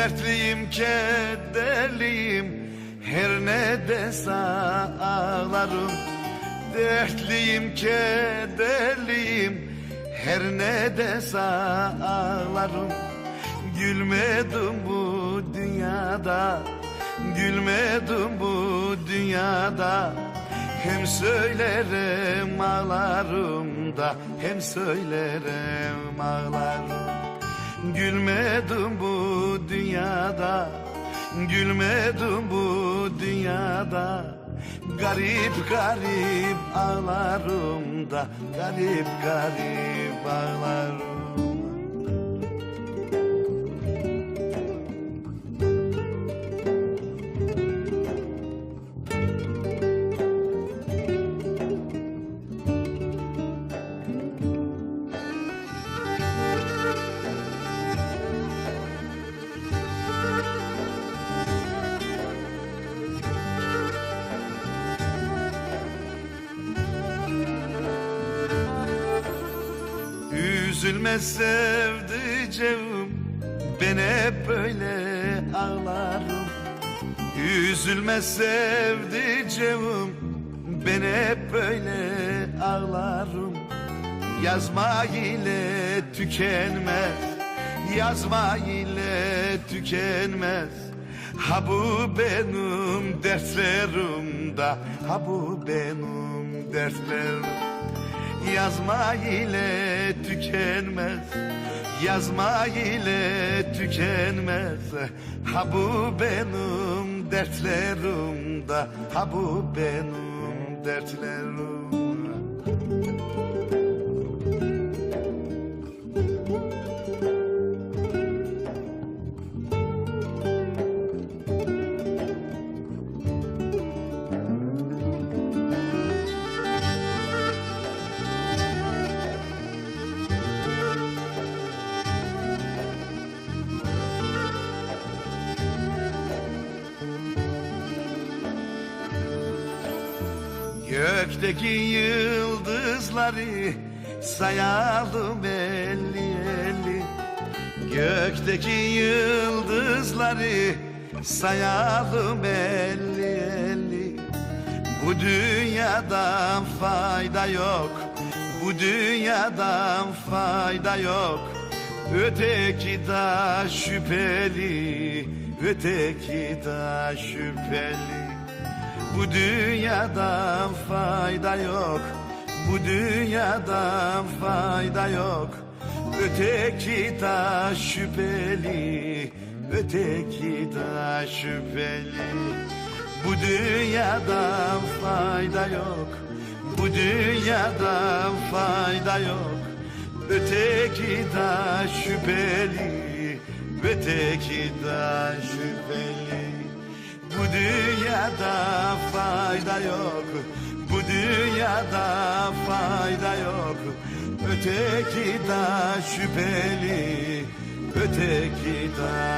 Dertliyim kederliyim. Her ne dese ağlarım. Dertliyim kederliyim. Her ne dese ağlarım. Gülmedim bu dünyada. Gülmedim bu dünyada. Hem söylerim ağlarım da Hem söylerim ağlarım. Gülmedim bu dünyada Gülmedim bu dünyada. Garip garip ağlarım da Garip garip ağlarım Üzülme sevdiceğim Ben hep böyle ağlarım. Üzülme sevdiceğim Ben hep böyle ağlarım. Yazma ile tükenmez Yazma ile tükenmez. Ha bu benim dertlerim da Ha bu benim dertlerim Yazma ile tükenmez. Yazma ile tükenmez. Ha bu benim dertlerim da Ha bu benim dertlerim Gökteki yıldızları sayalım elli elli. Gökteki yıldızları sayalım elli elli. Bu dünyadan fayda yok Bu dünyadan fayda yok. Öteki da şüpheli Öteki da şüpheli bu dünyadan fayda yok. Bu dünyadan fayda yok. Öteki da şüpheli. Öteki da şüpheli. Bu dünyadan fayda yok. Bu dünyadan fayda yok. Öteki da şüpheli. Öteki da şüpheli bu dünyada fayda yok. Bu dünyada fayda yok. Öteki da şüpheli Öteki da